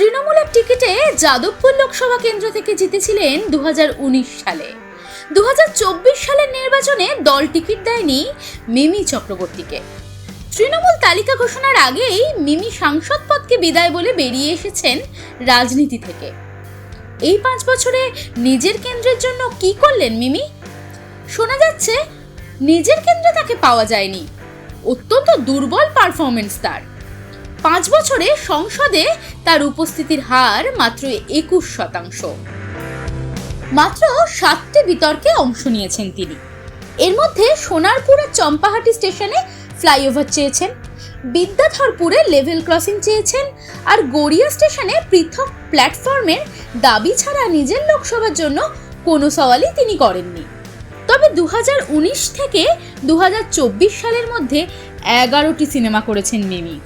তৃণমূলের টিকিটে যাদবপুর লোকসভা কেন্দ্র থেকে জিতেছিলেন দু হাজার উনিশ সালে। দু হাজার চব্বিশ সালের নির্বাচনে দল টিকিট দেয়নি মিমি চক্রবর্তীকে। তৃণমূল তালিকা ঘোষণার আগেই মিমি সাংসদ পদকে বিদায় বলে বেরিয়ে এসেছেন রাজনীতি থেকে। এই পাঁচ বছরে নিজের কেন্দ্রের জন্য কি করলেন মিমি? শোনা যাচ্ছে, নিজের কেন্দ্রে তাকে পাওয়া যায়নি। অত্যন্ত দুর্বল পারফরমেন্স তার। পাঁচ বছরে সংসদে তার উপস্থিতির হার মাত্র একুশ শতাংশ। মাত্র সাতটি বিতর্কে অংশ নিয়েছেন তিনি। এর মধ্যে সোনারপুরের চম্পাহাটি স্টেশনে ফ্লাইওভার চেয়েছেন, বিদ্যাধরপুরে লেভেল ক্রসিং চেয়েছেন আর গড়িয়া স্টেশনে পৃথক প্ল্যাটফর্মের দাবি ছাড়া নিজের লোকসভার জন্য কোনো সওয়ালই তিনি করেননি। তবে দু হাজার উনিশ থেকে দু হাজার চব্বিশ সালের মধ্যে এগারোটি সিনেমা করেছেন মিমি।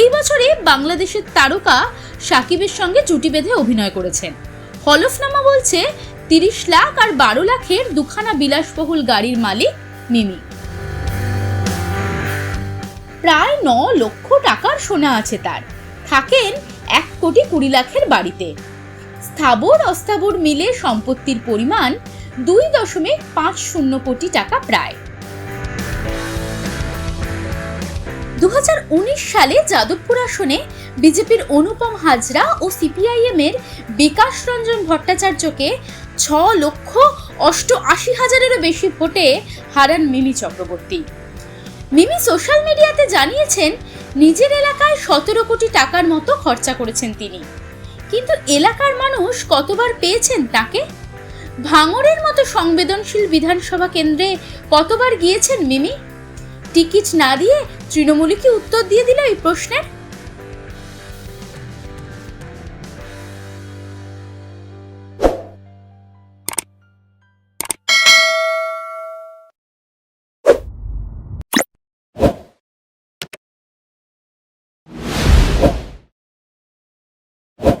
এই বছরে বাংলাদেশের তারকা সাকিবের সঙ্গে জুটি বেঁধে অভিনয় করেছেন। হলফনামা বলছে, তিরিশ লাখ আর বারো লাখের দুখানা বিলাসবহুল গাড়ির মালিক মিমি। প্রায় ন লক্ষ টাকার সোনা আছে তার। থাকেন এক কোটি কুড়ি লাখের বাড়িতে। স্থাবর অস্থাবর মিলে সম্পত্তির পরিমাণ দুই দশমিক পাঁচ শূন্য কোটি টাকা প্রায়। দু হাজার উনিশ সালে যাদবপুর আসনে বিজেপির অনুপম হাজরা ও সিপিআইএম এর বিকাশ রঞ্জন ভট্টাচার্যকে ছ লক্ষ অষ্ট আশি হাজারেরও বেশি ভোটে হারান মিমি চক্রবর্তী। মিমি সোশ্যাল মিডিয়াতে জানিয়েছেন, নিজের এলাকায় সতেরো কোটি টাকার মতো খরচা করেছেন তিনি। কিন্তু এলাকার মানুষ কতবার পেয়েছেন তাকে? ভাঙরের মতো সংবেদনশীল বিধানসভা কেন্দ্রে কতবার গিয়েছেন মিমি? টিকিট না দিয়ে তৃণমূলই কি উত্তর দিয়ে দিল এই প্রশ্নের?